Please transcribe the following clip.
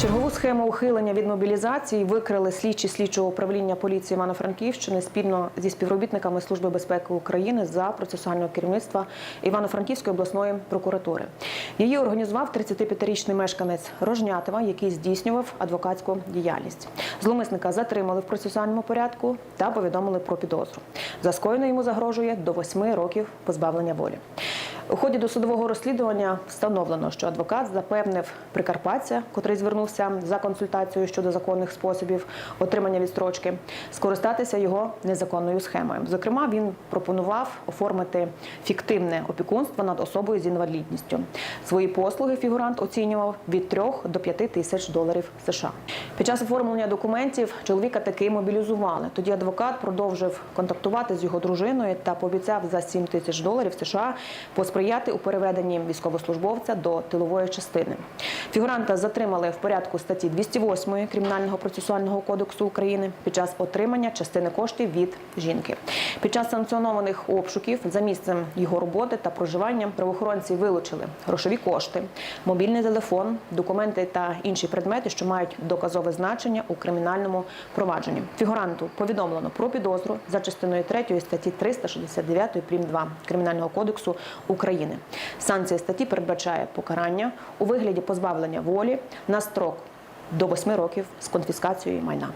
Чергову схему ухилення від мобілізації викрили слідчі слідчого управління поліції Івано-Франківщини спільно зі співробітниками Служби безпеки України за процесуального керівництва Івано-Франківської обласної прокуратури. Її організував 35-річний мешканець Рожнятова, який здійснював адвокатську діяльність. Зловмисника затримали в процесуальному порядку та повідомили про підозру. За скоєне йому загрожує до 8 років позбавлення волі. У ході досудового розслідування встановлено, що адвокат запевнив прикарпатця, котрий звернувся за консультацією щодо законних способів отримання відстрочки, скористатися його незаконною схемою. Зокрема, він пропонував оформити фіктивне опікунство над особою з інвалідністю. Свої послуги фігурант оцінював від 3 до 5 тисяч доларів США. Під час оформлення документів чоловіка таки мобілізували. Тоді адвокат продовжив контактувати з його дружиною та пообіцяв за 7 тисяч доларів США посприяти у переведенні військовослужбовця до тилової частини. Фігуранта затримали в порядку статті 208 Кримінального процесуального кодексу України під час отримання частини коштів від жінки. Під час санкціонованих обшуків за місцем його роботи та проживання правоохоронці вилучили грошові кошти, мобільний телефон, документи та інші предмети, що мають доказове значення у кримінальному провадженні. Фігуранту повідомлено про підозру за частиною 3 статті 369 прим. 2 Кримінального кодексу України. Санкція статті передбачає покарання у вигляді позбавлення волі на строк до 8 років з конфіскацією майна.